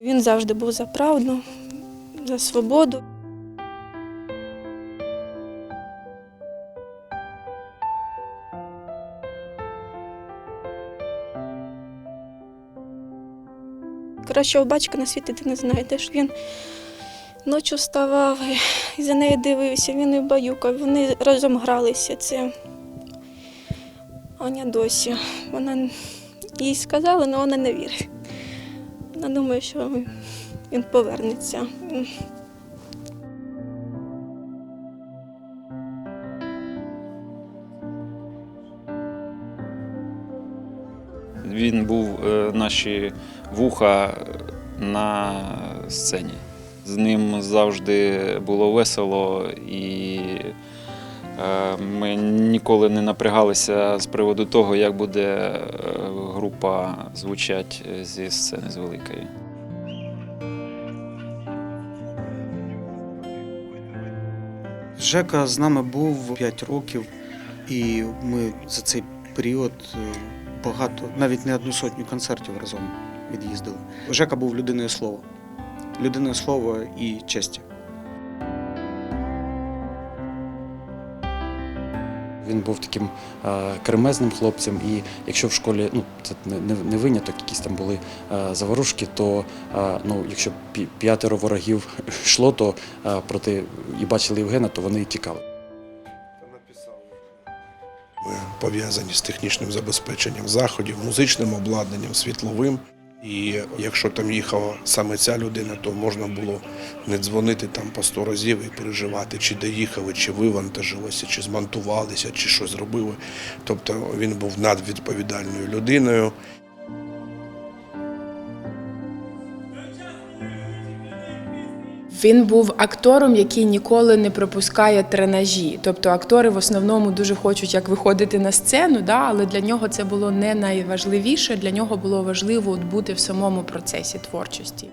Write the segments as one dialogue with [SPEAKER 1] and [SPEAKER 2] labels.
[SPEAKER 1] Він завжди був за правду, за свободу. Кращого батька на світі ти не знайдеш. Він ночі вставав і за нею дивився, він і баюкав, вони разом гралися. Це Аня досі. Вона їй сказала, але вона не вірить. Вона думає, що він повернеться.
[SPEAKER 2] Він був е, наші вуха на сцені. З ним завжди було весело, і ми ніколи не напрягалися з приводу того, як буде е, група звучать зі сцени з великої.
[SPEAKER 3] Жека з нами був 5 років, і ми за цей період е, багато, навіть не одну сотню концертів разом від'їздили. Жека був людиною слова. Людиною слова і честі.
[SPEAKER 4] Він був таким е, кремезним хлопцем, і якщо в школі ну це не, не, виняток, якісь там були е, заворушки, то е, ну, якщо п'ятеро ворогів йшло, то проти і бачили Євгена, то вони тікали.
[SPEAKER 5] Ми пов'язані з технічним забезпеченням заходів, музичним обладнанням, світловим. І якщо там їхала саме ця людина, то можна було не дзвонити там по сто разів і переживати, чи доїхали, чи вивантажилися, чи змонтувалися, чи що зробили. Тобто він був надвідповідальною людиною.
[SPEAKER 6] Він був актором, який ніколи не пропускає тренажі. Тобто актори в основному дуже хочуть як виходити на сцену, да, але для нього це було не найважливіше. Для нього було важливо от бути в самому процесі творчості.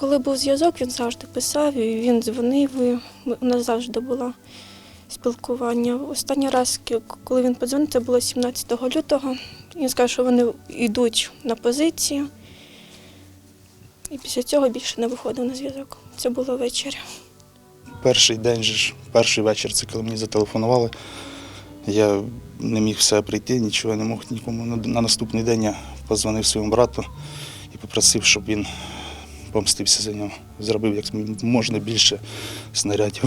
[SPEAKER 7] Коли
[SPEAKER 1] був зв'язок, він завжди писав, і він дзвонив, і у нас завжди було спілкування. Останній раз, коли він подзвонив, це було 17 лютого. Він сказав, що вони йдуть на позицію. І після цього більше не виходив на зв'язок. Це було ввечері.
[SPEAKER 8] Перший день ж, перший вечір, це коли мені зателефонували. Я не міг все прийти, нічого не мог нікому. На наступний день я позвонив своєму брату і попросив, щоб він помстився за нього. Зробив як можна більше снарядів.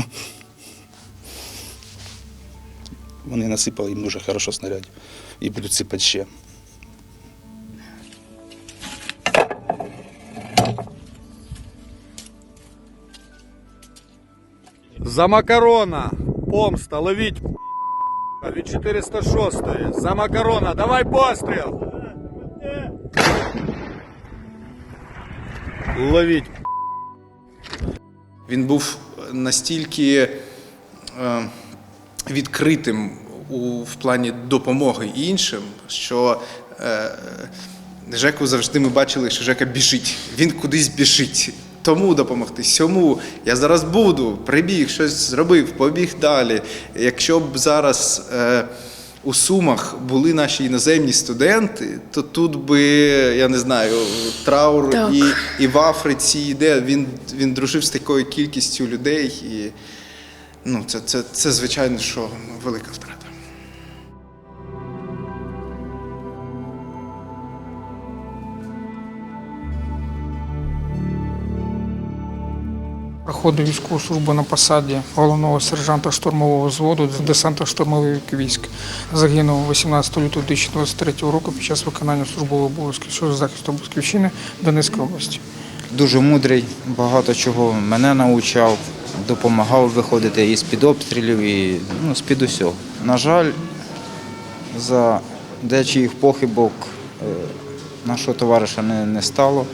[SPEAKER 8] Вони насипали їм дуже хорошо снарядів і будуть сипати ще.
[SPEAKER 9] За макарона. Помста, ловіть від 406 За макарона. Давай постріл. Ловіть.
[SPEAKER 10] Він був настільки е, відкритим у, в плані допомоги іншим, що е, Жеку завжди ми бачили, що Жека біжить. Він кудись біжить. Тому допомогти, сьому я зараз буду, прибіг, щось зробив, побіг далі. Якщо б зараз е, у Сумах були наші іноземні студенти, то тут би, я не знаю, траур
[SPEAKER 6] Так.
[SPEAKER 10] і, і в Африці, йде. він, він дружив з такою кількістю людей. І, ну, це, це, це звичайно, що велика втрата.
[SPEAKER 11] Проходив військову службу на посаді головного сержанта штурмового взводу десанта штурмових військ. Загинув 18 лютого 2023 року під час виконання службового обов'язків щодо захисту Батьківщини Донецької області.
[SPEAKER 12] Дуже мудрий, багато чого мене навчав, допомагав виходити і з-під обстрілів, і ну, з-під усього. На жаль, за деяких похибок е, нашого товариша не, не стало.